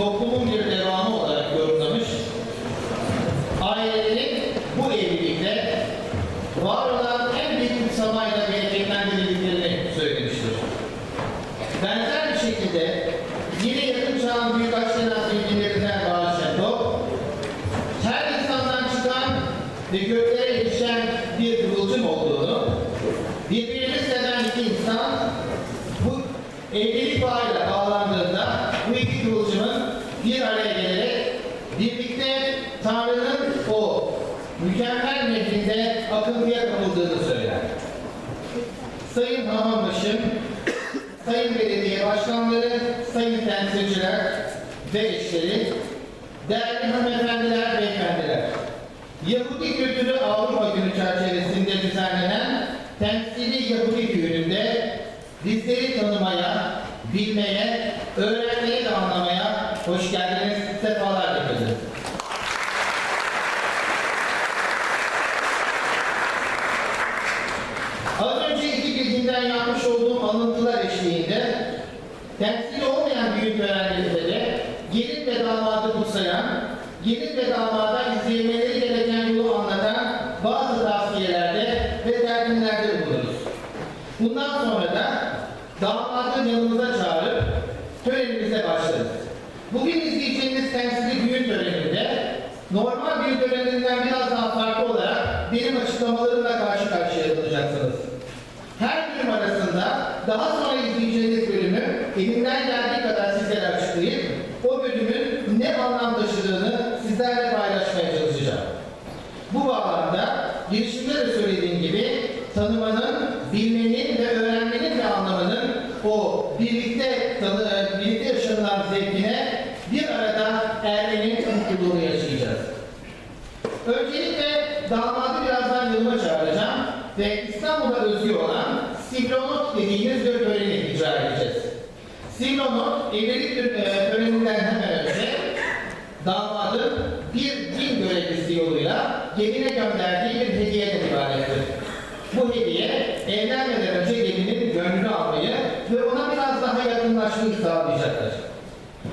toplumun bir Sayın Belediye Başkanları, Sayın Temsilciler ve değerli hanımefendiler, beyefendiler, Yahudi Kültürü Avrupa Günü çerçevesinde düzenlenen temsili Yahudi düğününde bizleri tanımaya, bilmeye, öğrenmeye ve anlamaya hoş geldiniz, sefalar getirdiniz. Törenlerinde de gelin ve damadı kutsayan, gelin ve damada izlemeleri de söylediğim gibi tanımanın, bilmenin ve öğrenmenin de anlamının o birlikte, tanı, e, birlikte yaşanılan zevkine bir arada ermenin mutluluğunu yaşayacağız. Öncelikle damadı birazdan yanıma çağıracağım ve İstanbul'a özgü olan Siblonot dediğimiz bir töreni icra edeceğiz. Siblonot evlilik e, töreninden hemen önce damadın bir din görevlisi yoluyla geline gönderdiği bir hediyeden ibarettir. Bu hediye evlenmeden önce gelinin gönlünü almayı ve ona biraz daha yakınlaşmayı sağlayacaktır.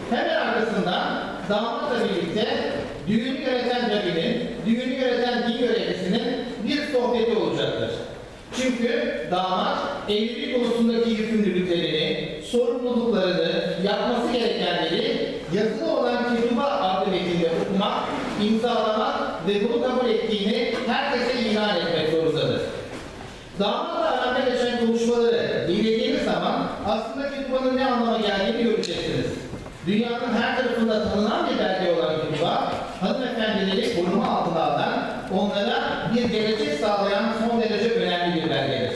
Hemen arkasından damatla birlikte düğünü yöneten rabinin, düğünü yöneten din görevlisinin bir sohbeti olacaktır. Çünkü damat evlilik konusundaki yükümlülüklerini, sorumluluklarını, yapması gerekenleri yazılı olan Kiruba adlı metinde okumak, imzalamak ve bunu kabul Kütüphanın ne anlama geldiğini göreceksiniz. Dünyanın her tarafında tanınan bir belge olan Kütüphan, hanımefendileri koruma altına alan, onlara bir gelecek sağlayan son derece önemli bir belgedir.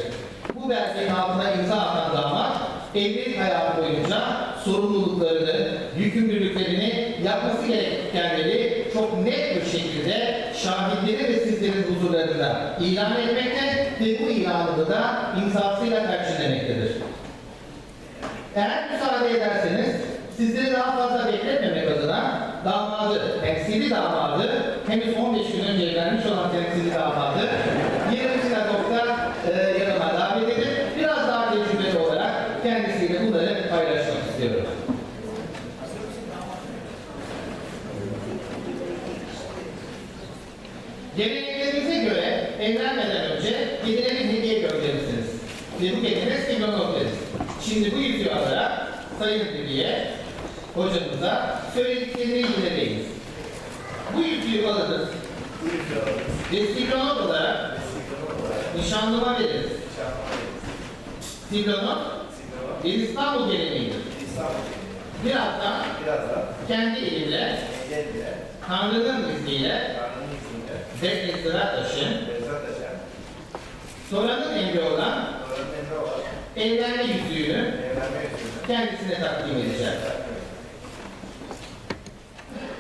Bu belgenin altına imza atan damat, evlilik hayatı boyunca sorumluluklarını, yükümlülüklerini, yapması gerekenleri çok net bir şekilde şahitleri ve sizlerin huzurlarında ilan etmekte ve bu ilanını da imzasıyla perçinlemektedir. Eğer müsaade ederseniz sizleri daha fazla bekletmemek adına damadı, temsili damadı, henüz 15 gün önce evlenmiş olan temsili damadı 20 sinagogda e, yanıma davet edip biraz daha tecrübeli olarak kendisiyle bunları paylaşmak istiyorum. Geleneklerimize göre evlenmeden önce bir hediye gönderirsiniz. Ve bu geline signonot deriz. Şimdi bu alarak Sayın Hediye hocamıza söylediklerini yineleyiniz. Bu yüzüğü alırız ve signonot olarak nişanlıma veririz. Signonot bir İstanbul geleneğidir. Birazdan kendi elimle Tanrı'nın izniyle ve iktidar taşı, soranın emri olan evlenme yüzüğünü kendisine takdim edeceğim.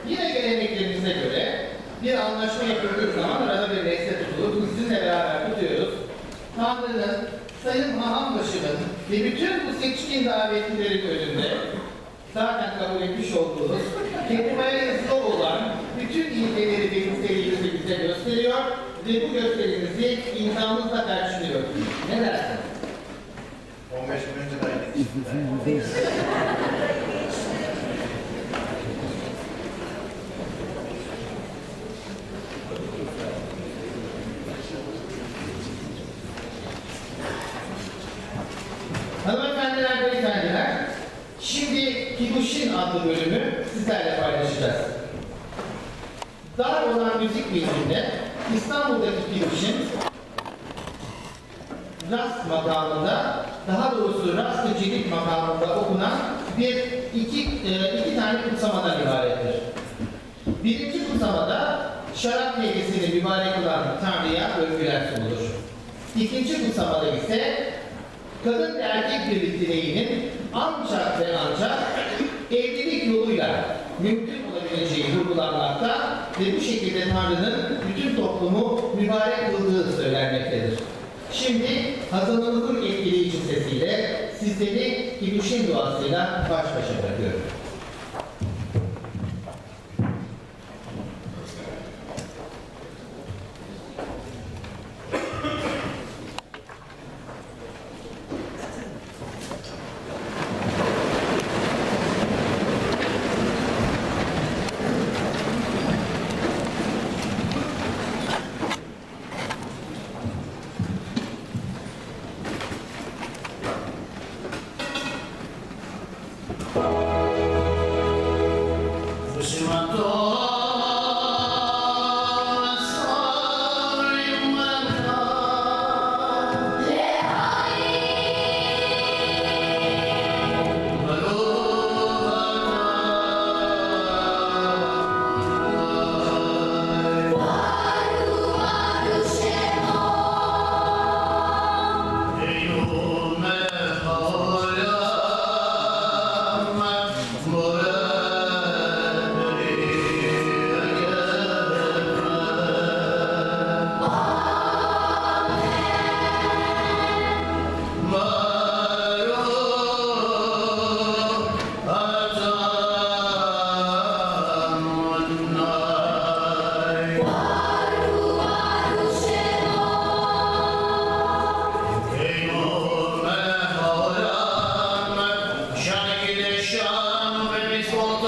Yine geleneklerimize göre bir anlaşma yapıldığı zaman arada bir nesne tutulur. Bunu sizinle beraber tutuyoruz. Tanrı'nın, Sayın Mahambaşı'nın ve bütün bu seçkin davetlilerin önünde zaten kabul etmiş olduğunuz Ketuba'ya yazılı olan bütün ilkeleri ve nitelikleri bize ve bu gösterimizi imtihanımızla karşılıyoruz. Ne dersin? vive, vive, vive. İkinci kutsamada ise kadın ve erkek birlikteliğinin ancak ve ancak evlilik yoluyla mümkün olabileceği vurgulanmakta ve bu şekilde Tanrı'nın bütün toplumu mübarek kıldığı söylenmektedir. Şimdi Hazanımızın etkileyici sesiyle sizleri İbüşin duasıyla baş başa bırakıyorum.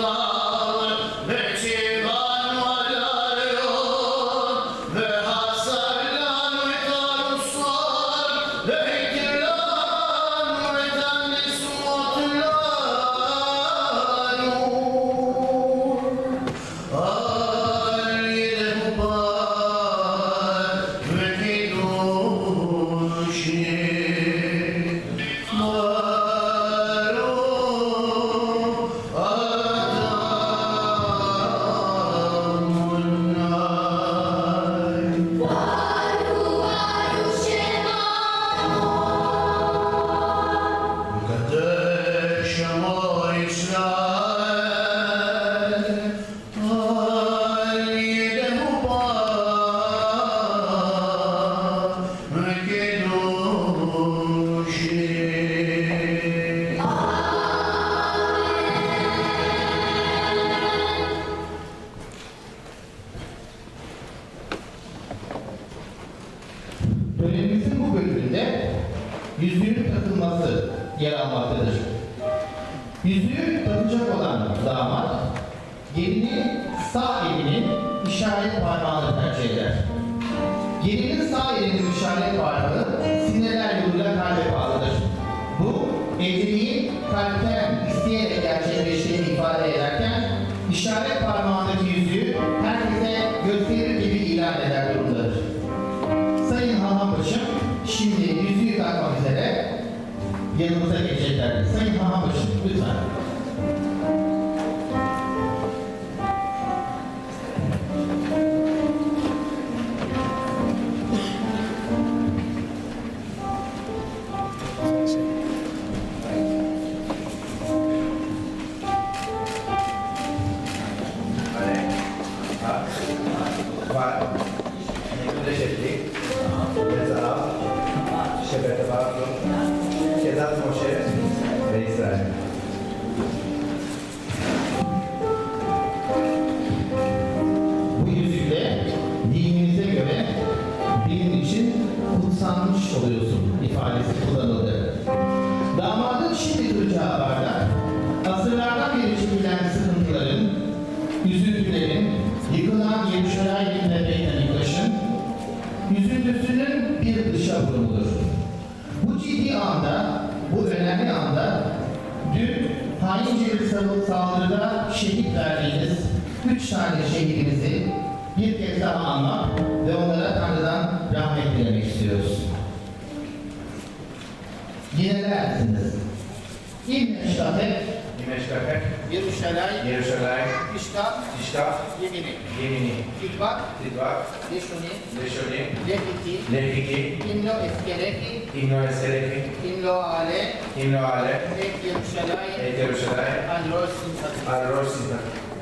Törenimizin sağ elinin işaret parmağını tercih eder. Gelinin sağ elinin işaret parmağı sinirler yoluyla kalbe bağlıdır. Bu, evliliğin kalpten isteyerek gerçekleştiğini ifade ederken, işaret parmağındaki yüzüğü herkese gösterir gibi ilan eder durumdadır. Sayın Hahanbaşım, şimdi yüzüğü takmak üzere yanımıza gelecekler. Sayın Hahanbaşım, lütfen. Vurumudur. Bu ciddi anda, bu önemli anda, dün haince bir sarı- saldırıda şehit verdiğiniz üç tane şehidimizi bir kez daha anmak ve onlara Tanrı'dan rahmet dilemek istiyoruz. Şahit, Die Menschlichkeit, Yeruşalayim, Jerusalem, İştah, die Stadt, Yemini, Jemini, Tikvah, Tidwak, Leşuni, Leshonim, Lefiti, Leviki, Serefi, Himno de Serefi, Himno Ale, Himno Ale, Eter Ushalai, Eter Ushalai, Al Rosh Simchat. Al Rosh Simchat.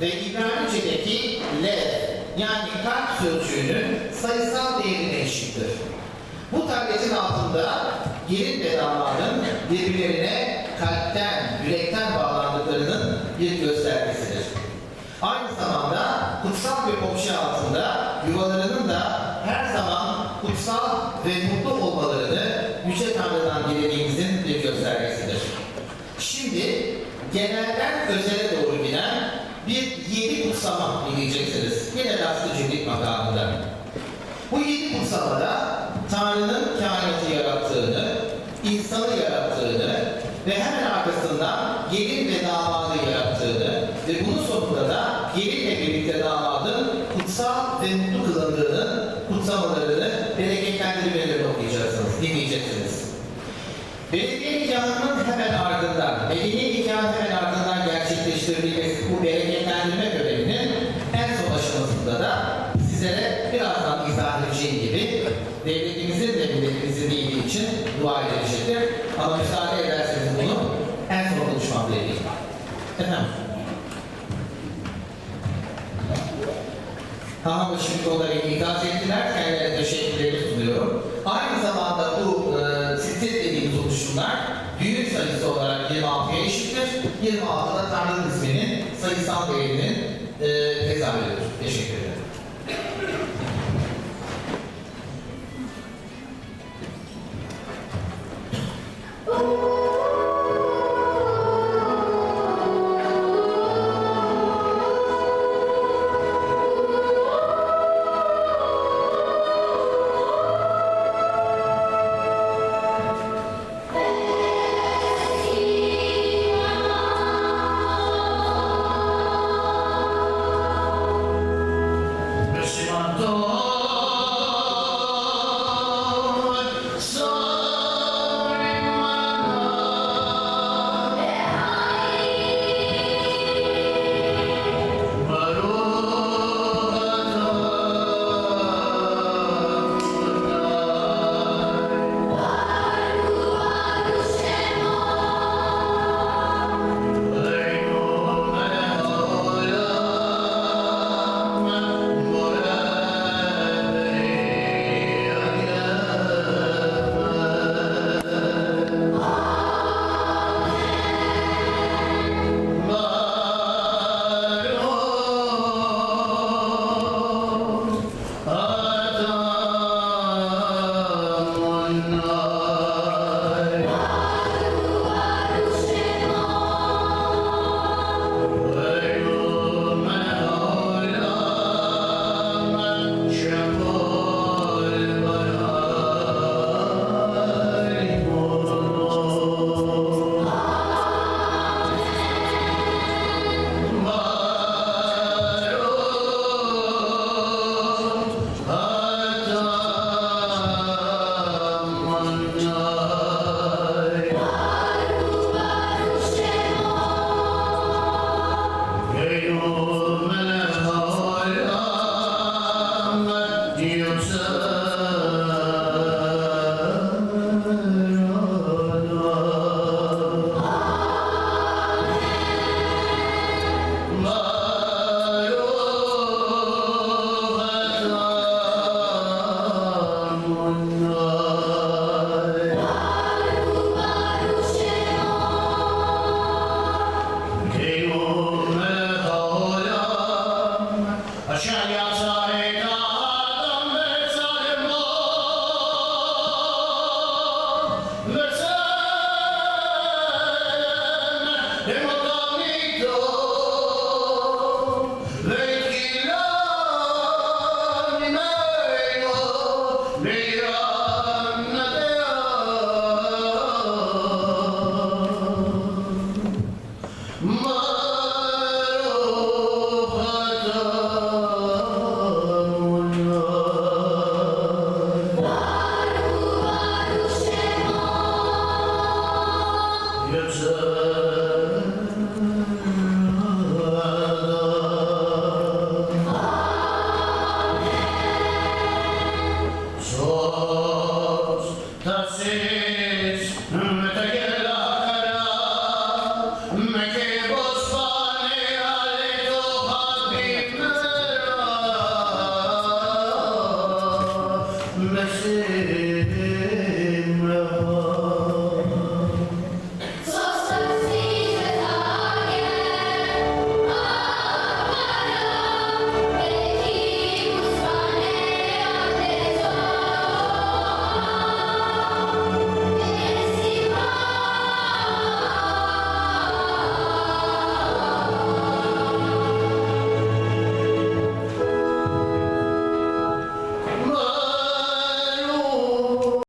Ve İbranice'deki lev yani kalp sözcüğünün sayısal değerine eşittir. Bu tabletin altında gelin ve damadın birbirlerine kalpten, yürekten bağlandıklarının bir göstergesidir. Aynı zamanda kutsal bir obje altında yuvalarının da her zaman kutsal ve mutlu olmalarını Yüce Tanrı'dan dilediğimizin bir göstergesidir. Şimdi genelden özele doğru giden bir yedi kutsama dinleyeceksiniz. Yine rastlı cümlet makamında. Bu yedi kutsamada Tanrı'nın kainatı yarattığını, insanı yarattığını ve hemen arkasından gelin ve damadı yarattığını ve bunun sonunda da gelinle birlikte damadın kutsal ve mutlu kılındığını, kutsamalarını, bereketlendirmelerini okuyacaksınız, dinleyeceksiniz. Belediye nikahının hemen ardından, medeni nikahın hemen ardından gerçekleştirdiğimiz bu bereketlendirme görevinin en son aşamasında da sizlere birazdan izah edeceğim gibi devletimizin ve milletimizin iyiliği için dua edilecektir. Ama müsaade ederseniz bunu en son konuşmamda edeyim. Efendim? Şimdi onları ikaz ettiler. Kendilerine teşekkürlerimi sunuyorum. Aynı zamanda bu e, sitet dediğimiz oluşumlar düğün sayısı olarak 26'ya eşittir. 26